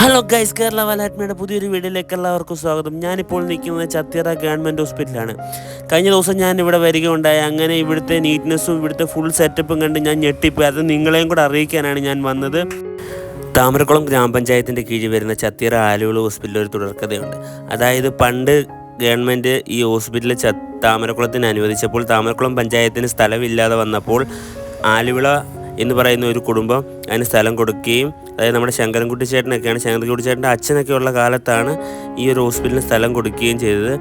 Hello guys Kerala വലാത്മയുടെ പുതിയൊരു വീഡിയോയിലേക്ക് എല്ലാവർക്കും സ്വാഗതം. ഞാനിപ്പോൾ നിൽക്കുന്നത് ചത്തിയറ ഗവൺമെന്റ് ഹോസ്പിറ്റലാണ് കഴിഞ്ഞ ദിവസം ഞാൻ ഇവിടെ വരികയുണ്ടായി. അങ്ങനെ ഇവിടുത്തെ നീറ്റ്നെസ്സും ഇവിടുത്തെ ഫുൾ സെറ്റപ്പും കണ്ട് ഞാൻ ഞെട്ടിപ്പോയി. അത് നിങ്ങളെയും കൂടെ അറിയിക്കാനാണ് ഞാൻ വന്നത്. താമരക്കുളം ഗ്രാമപഞ്ചായത്തിന്റെ കീഴിൽ വരുന്ന ചത്തിയറ ആലുവൾ ഹോസ്പിറ്റലിൽ ഒരു തുടർക്കഥയുണ്ട്. അതായത് പണ്ട് ഗവൺമെന്റ് ഈ ഹോസ്പിറ്റൽ ച താമരക്കുളത്തിന് അനുവദിച്ചപ്പോൾ താമരക്കുളം പഞ്ചായത്തിന് സ്ഥലമില്ലാതെ വന്നപ്പോൾ ആലുവിള എന്ന് പറയുന്ന ഒരു കുടുംബം അതിന് സ്ഥലം കൊടുക്കുകയും അതായത് നമ്മുടെ ശങ്കരൻകുട്ടി ചേട്ടനൊക്കെയാണ്. ശങ്കരൻകുട്ടി ചേട്ടന്റെ അച്ഛനൊക്കെ ഉള്ള കാലത്താണ് ഈ ഒരു ഹോസ്പിറ്റലിന് സ്ഥലം കൊടുക്കുകയും ചെയ്തത്.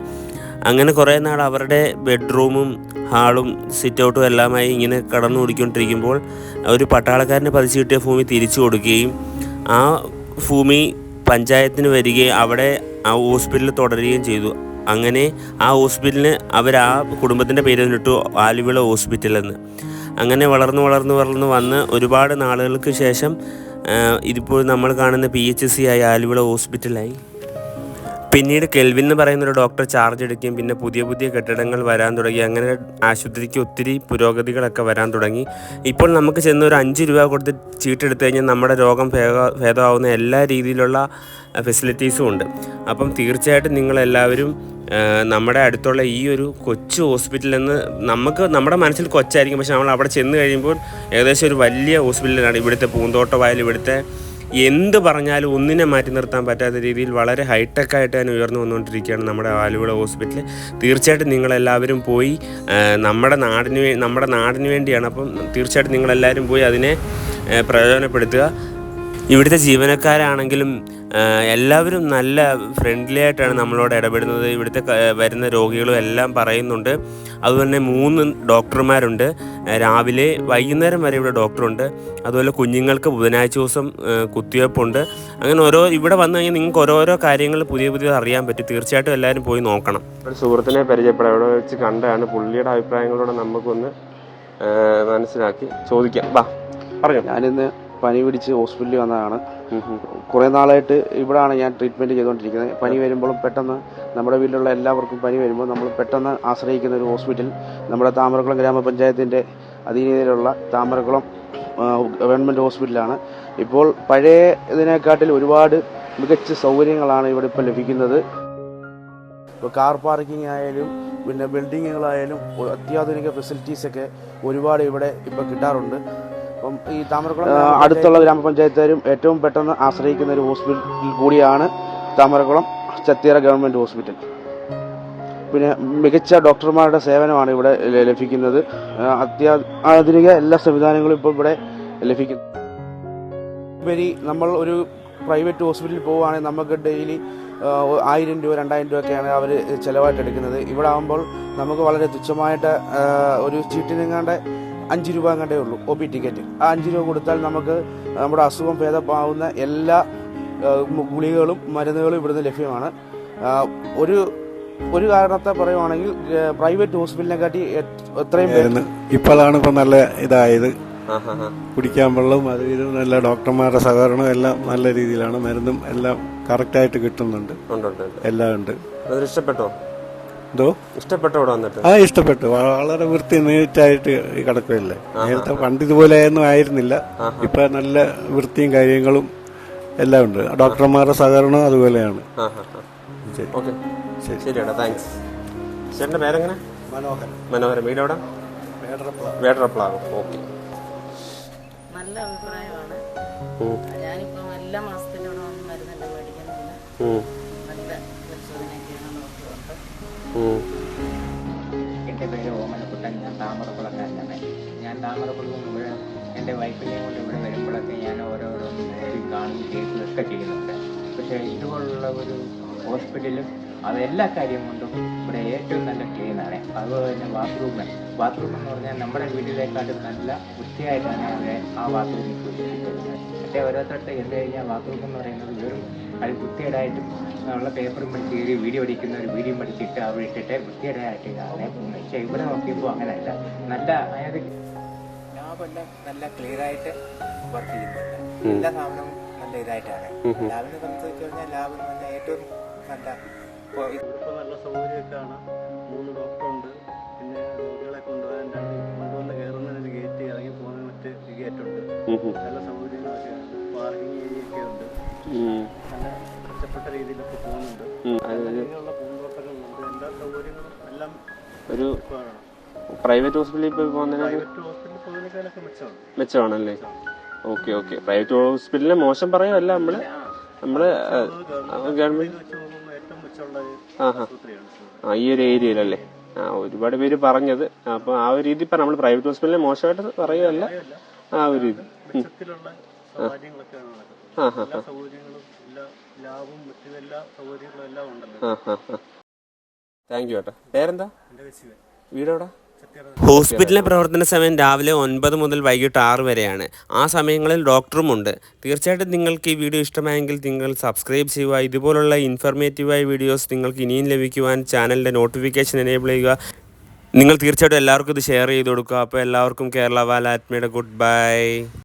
അങ്ങനെ കുറേ നാൾ അവരുടെ ബെഡ്റൂമും ഹാളും സിറ്റ് ഔട്ടും എല്ലാമായി ഇങ്ങനെ കടന്നു ഓടിക്കൊണ്ടിരിക്കുമ്പോൾ ഒരു പട്ടാളക്കാരന് പതിച്ചു കിട്ടിയ ഭൂമി തിരിച്ചു കൊടുക്കുകയും ആ ഭൂമി പഞ്ചായത്തിന് വരികയും അവിടെ ആ ഹോസ്പിറ്റലിൽ തുടരുകയും ചെയ്തു. അങ്ങനെ ആ ഹോസ്പിറ്റലിന് അവർ ആ കുടുംബത്തിന്റെ പേര് തന്നിട്ടു ആലുവിള ഹോസ്പിറ്റൽ എന്ന് അങ്ങനെ വളർന്ന് വളർന്ന് വളർന്ന് വന്ന് ഒരുപാട് നാളുകൾക്ക് ശേഷം ഇതിപ്പോൾ നമ്മൾ കാണുന്ന പി എച്ച് സി ആയി ആലുവിള ഹോസ്പിറ്റലായി. പിന്നീട് കെൽവിൻ എന്ന് പറയുന്ന ഒരു ഡോക്ടർ ചാർജ് എടുക്കുകയും പിന്നെ പുതിയ പുതിയ കെട്ടിടങ്ങൾ വരാൻ തുടങ്ങി. അങ്ങനെ ആശുപത്രിക്ക് ഒത്തിരി പുരോഗതികളൊക്കെ വരാൻ തുടങ്ങി. ഇപ്പോൾ നമുക്ക് ചെന്ന് ഒരു അഞ്ച് രൂപ കൊടുത്ത് ചീട്ടെടുത്തു കഴിഞ്ഞാൽ നമ്മുടെ രോഗം ഭേദ ഭേദമാവുന്ന എല്ലാ രീതിയിലുള്ള ഫെസിലിറ്റീസും ഉണ്ട്. അപ്പം തീർച്ചയായിട്ടും നിങ്ങളെല്ലാവരും നമ്മുടെ അടുത്തുള്ള ഈ ഒരു കൊച്ചു ഹോസ്പിറ്റലിൽ നിന്ന് നമുക്ക് നമ്മുടെ മനസ്സിൽ കൊച്ചായിരിക്കും. പക്ഷെ നമ്മൾ അവിടെ ചെന്ന് കഴിയുമ്പോൾ ഏകദേശം ഒരു വലിയ ഹോസ്പിറ്റലിലാണ് ഇവിടുത്തെ പൂന്തോട്ടമായാലും ഇവിടുത്തെ എന്ത് പറഞ്ഞാലും ഒന്നിനെ മാറ്റി നിർത്താൻ പറ്റാത്ത രീതിയിൽ വളരെ ഹൈടെക് ആയിട്ട് തന്നെ ഉയർന്നു വന്നുകൊണ്ടിരിക്കുകയാണ് നമ്മുടെ ആലുവ ഹോസ്പിറ്റൽ തീർച്ചയായിട്ടും നിങ്ങളെല്ലാവരും പോയി നമ്മുടെ നാടിന് നമ്മുടെ നാടിന് വേണ്ടിയാണ്. അപ്പം തീർച്ചയായിട്ടും നിങ്ങളെല്ലാവരും പോയി അതിനെ പ്രയോജനപ്പെടുത്തുക. ഇവിടുത്തെ ജീവനക്കാരാണെങ്കിലും എല്ലാവരും നല്ല ഫ്രണ്ട്ലി ആയിട്ടാണ് നമ്മളോട് ഇടപെടുന്നത്. ഇവിടുത്തെ വരുന്ന രോഗികളും എല്ലാം പറയുന്നുണ്ട്. അതുപോലെ മൂന്ന് ഡോക്ടർമാരുണ്ട്. രാവിലെ വൈകുന്നേരം വരെ ഇവിടെ ഡോക്ടറുണ്ട്. അതുപോലെ കുഞ്ഞുങ്ങൾക്ക് ബുധനാഴ്ച ദിവസം കുത്തിവയ്പ്പുണ്ട് അങ്ങനെ ഓരോ ഇവിടെ വന്നു കഴിഞ്ഞാൽ നിങ്ങൾക്ക് ഓരോരോ കാര്യങ്ങൾ പുതിയ പുതിയ അറിയാൻ പറ്റും. തീർച്ചയായിട്ടും എല്ലാവരും പോയി നോക്കണം. ഒരു സുഹൃത്തിനെ പരിചയപ്പെടാം. അവിടെ വെച്ച് കണ്ടാണ് പുള്ളിയുടെ അഭിപ്രായങ്ങളോടെ നമുക്കൊന്ന് മനസ്സിലാക്കി ചോദിക്കാം. വാ പറഞ്ഞു. ഞാനിന്ന് പനി പിടിച്ച് ഹോസ്പിറ്റലിൽ വന്നതാണ്. കുറേ നാളായിട്ട് ഇവിടാണ് ഞാൻ ട്രീറ്റ്മെന്റ് ചെയ്തുകൊണ്ടിരിക്കുന്നത്. പനി വരുമ്പോഴും പെട്ടെന്ന് നമ്മുടെ വീട്ടിലുള്ള എല്ലാവർക്കും പനി വരുമ്പോൾ നമ്മൾ പെട്ടെന്ന് ആശ്രയിക്കുന്ന ഒരു ഹോസ്പിറ്റൽ. നമ്മുടെ താമരക്കുളം ഗ്രാമപഞ്ചായത്തിന്റെ അധീനതയിലുള്ള താമരക്കുളം ഗവൺമെന്റ് ഹോസ്പിറ്റലാണ്. ഇപ്പോൾ പഴയ ഇതിനെക്കാട്ടിൽ ഒരുപാട് മികച്ച സൗകര്യങ്ങളാണ് ഇവിടെ ഇപ്പോൾ ലഭിക്കുന്നത്. ഇപ്പോൾ കാർ പാർക്കിംഗ് ആയാലും പിന്നെ ബിൽഡിങ്ങുകളായാലും അത്യാധുനിക ഫെസിലിറ്റീസൊക്കെ ഒരുപാട് ഇവിടെ ഇപ്പോൾ കിട്ടാറുണ്ട്. അപ്പം ഈ താമരക്കുളം അടുത്തുള്ള ഗ്രാമപഞ്ചായത്തുകാരും ഏറ്റവും പെട്ടെന്ന് ആശ്രയിക്കുന്ന ഒരു ഹോസ്പിറ്റൽ കൂടിയാണ് താമരക്കുളം ചത്തിയറ ഗവൺമെന്റ് ഹോസ്പിറ്റൽ. പിന്നെ മികച്ച ഡോക്ടർമാരുടെ സേവനമാണ് ഇവിടെ ലഭിക്കുന്നത്. അത്യാധുനിക എല്ലാ സംവിധാനങ്ങളും ഇപ്പോൾ ഇവിടെ ലഭിക്കുന്നു. ഉപരി നമ്മൾ ഒരു പ്രൈവറ്റ് ഹോസ്പിറ്റലിൽ പോവുകയാണെങ്കിൽ നമുക്ക് ഡെയിലി ആയിരം രൂപ രണ്ടായിരം രൂപ ഒക്കെയാണ് അവർ ചിലവായിട്ട് എടുക്കുന്നത് ഇവിടെ ആകുമ്പോൾ നമുക്ക് വളരെ തുച്ഛമായിട്ട് ഒരു ചീട്ടിനെങ്ങാണ്ട് അഞ്ച് രൂപ കണ്ടേ ഉള്ളൂ ഒ പി ടിക്കറ്റ്. ആ അഞ്ച് രൂപ കൊടുത്താൽ നമുക്ക് നമ്മുടെ അസുഖം ഭേദമാവുന്ന എല്ലാ ഗുളികകളും മരുന്നുകളും ഇവിടുന്ന് ലഭ്യമാണ്. ഒരു ഒരു കാരണത്തെ പറയുവാണെങ്കിൽ പ്രൈവറ്റ് ഹോസ്പിറ്റലിനെക്കാട്ടി കാട്ടി എത്രയും ഇപ്പോഴാണ് ഇപ്പൊ നല്ല ഇതായത്. കുടിക്കാൻ വെള്ളവും അത് ഇതും നല്ല ഡോക്ടർമാരുടെ സഹകരണം എല്ലാം നല്ല രീതിയിലാണ്. മരുന്നും എല്ലാം കറക്റ്റായിട്ട് കിട്ടുന്നുണ്ട്. ഉണ്ട് ഉണ്ട് ഉണ്ട്. എല്ലാം ഉണ്ട്. ഇഷ്ടപ്പെട്ടോ? എന്തോ? ഇഷ്ടപ്പെട്ടോ വന്നിട്ട്? ആ ഇഷ്ടപ്പെട്ടു. വളരെ വൃത്തി നീറ്റായിട്ട് കിടക്കുകയല്ലേ? നേരത്തെ പണ്ട് ഇതുപോലെയൊന്നും ആയിരുന്നില്ല. ഇപ്പൊ നല്ല വൃത്തിയും കാര്യങ്ങളും എല്ലാം ഉണ്ട്. ഡോക്ടർമാരുടെ സഹകരണം അതുപോലെയാണ്. ശരി. ശരിയാടാ താങ്ക്സ്. ചേട്ടന്റെ പേരെങ്ങനെ? മനോഹരൻ. ഓക്കെ. നല്ല അഭിപ്രായമാണ്. ഞാനിപ്പം എല്ലാ മരുന്നെല്ലാം എന്റെ പേര് ഓമനക്കുട്ടൻ. ഞാൻ താമരക്കുളക്കാരനാണ്. ഞാൻ താമരക്കുളം ഇവിടെ എന്റെ വൈഫിനെയും കൊണ്ട് ഇവിടെ വരുമ്പോഴൊക്കെ ഞാൻ ഓരോരോ കാണുകയും കേൾക്കുകയൊക്കെ ചെയ്യുന്നുണ്ട്. പക്ഷേ ഇതുപോലുള്ള ഒരു ഹോസ്പിറ്റലും അത് എല്ലാ കാര്യം കൊണ്ടും ഇവിടെ ഏറ്റവും നല്ല ക്ലീനാണ് അതുപോലെ തന്നെ ബാത്റൂം ബാത്റൂം എന്ന് പറഞ്ഞാൽ നമ്മുടെ വീട്ടിലേക്കാട്ടും നല്ല വൃത്തിയായിട്ടാണ് അവരെ ആ ബാത്റൂമിൽ സൂക്ഷിച്ചിരിക്കുന്നത്. പക്ഷേ ഓരോരുത്തരുടെ എന്ത് കഴിഞ്ഞാൽ ബാത്റൂം എന്ന് പറയുന്നത് വെറും അത് വൃത്തികേടായിട്ടും ഉള്ള പേപ്പറും പഠിച്ച് കയറി വീഡിയോ അടിക്കുന്ന ഒരു വീഡിയോ പഠിച്ചിട്ട് അവിടെ ഇട്ടിട്ട് വൃത്തിയേടായിട്ട് കാണേ പോകുന്നത്. പക്ഷേ ഇവിടെ നോക്കിയപ്പോൾ അങ്ങനെയല്ല. നല്ല അതായത് ലാബെല്ലാം നല്ല ക്ലിയർ ആയിട്ട് വർക്ക് ചെയ്യുന്നുണ്ട്. എല്ലാ സാധനവും നല്ല ഇതായിട്ടാണ്. ലാബിനെ സംബന്ധിച്ച് കഴിഞ്ഞാൽ ലാബ് എന്ന് പറഞ്ഞാൽ ഏറ്റവും നല്ല ഇപ്പോൾ ഇപ്പോൾ നല്ല സൗകര്യമൊക്കെയാണ്. മൂന്ന് ഡോക്ടറുണ്ട്. പിന്നെ രോഗികളെ കൊണ്ടുപോകാൻ കൊണ്ടുവന്ന് കയറുന്നതിന് ഗേറ്റ് ഇറങ്ങി പോകുന്ന മറ്റ് ഗേറ്റുണ്ട് നല്ല സൗകര്യങ്ങളൊക്കെ ഉണ്ട് പാർക്കിംഗ് ഏരിയ ഒക്കെ ഉണ്ട്. നല്ല മെച്ചപ്പെട്ട രീതിയിലൊക്കെ പോകുന്നുണ്ട്. അങ്ങനെയുള്ള നല്ല പൂന്തോട്ടങ്ങളുണ്ട് എല്ലാ സൗകര്യങ്ങളും എല്ലാം ഒരു പ്രൈവറ്റ് ഹോസ്പിറ്റലിൽ ഇപ്പോൾ പോകുന്നതിനൊക്കെ ഹോസ്പിറ്റലിൽ മെച്ചമാണല്ലേ? ഓക്കെ ഓക്കെ പ്രൈവറ്റ് ഹോസ്പിറ്റലിനെ മോശം പറയുമല്ല നമ്മൾ. നമ്മൾ ഗവൺമെന്റ് ആ ഈ ഒരു ഏരിയയിലല്ലേ? ആ ഒരുപാട് പേര് പറഞ്ഞത്. അപ്പൊ ആ ഒരു രീതി ഇപ്പൊ നമ്മൾ പ്രൈവറ്റ് ഹോസ്പിറ്റലിനെ മോശമായിട്ട് പറയുകയല്ല. ആ ഒരു രീതി. താങ്ക് യു ഏട്ടാ. പേരെന്താ? വീടെവിടാ? ഹോസ്പിറ്റലിലെ പ്രവർത്തന സമയം രാവിലെ ഒൻപത് മുതൽ വൈകിട്ട് ആറ് വരെയാണ്. ആ സമയങ്ങളിൽ ഡോക്ടറുമുണ്ട്. തീർച്ചയായിട്ടും നിങ്ങൾക്ക് ഈ വീഡിയോ ഇഷ്ടമായെങ്കിൽ നിങ്ങൾ സബ്സ്ക്രൈബ് ചെയ്യുക. ഇതുപോലുള്ള ഇൻഫർമേറ്റീവായ വീഡിയോസ് നിങ്ങൾക്ക് ഇനിയും ലഭിക്കുവാൻ ചാനലിന്റെ നോട്ടിഫിക്കേഷൻ എനേബിൾ ചെയ്യുക. നിങ്ങൾ തീർച്ചയായിട്ടും എല്ലാവർക്കും ഇത് ഷെയർ ചെയ്ത് കൊടുക്കുക. അപ്പോൾ എല്ലാവർക്കും കേരള വാലാത്മയുടെ ഗുഡ് ബൈ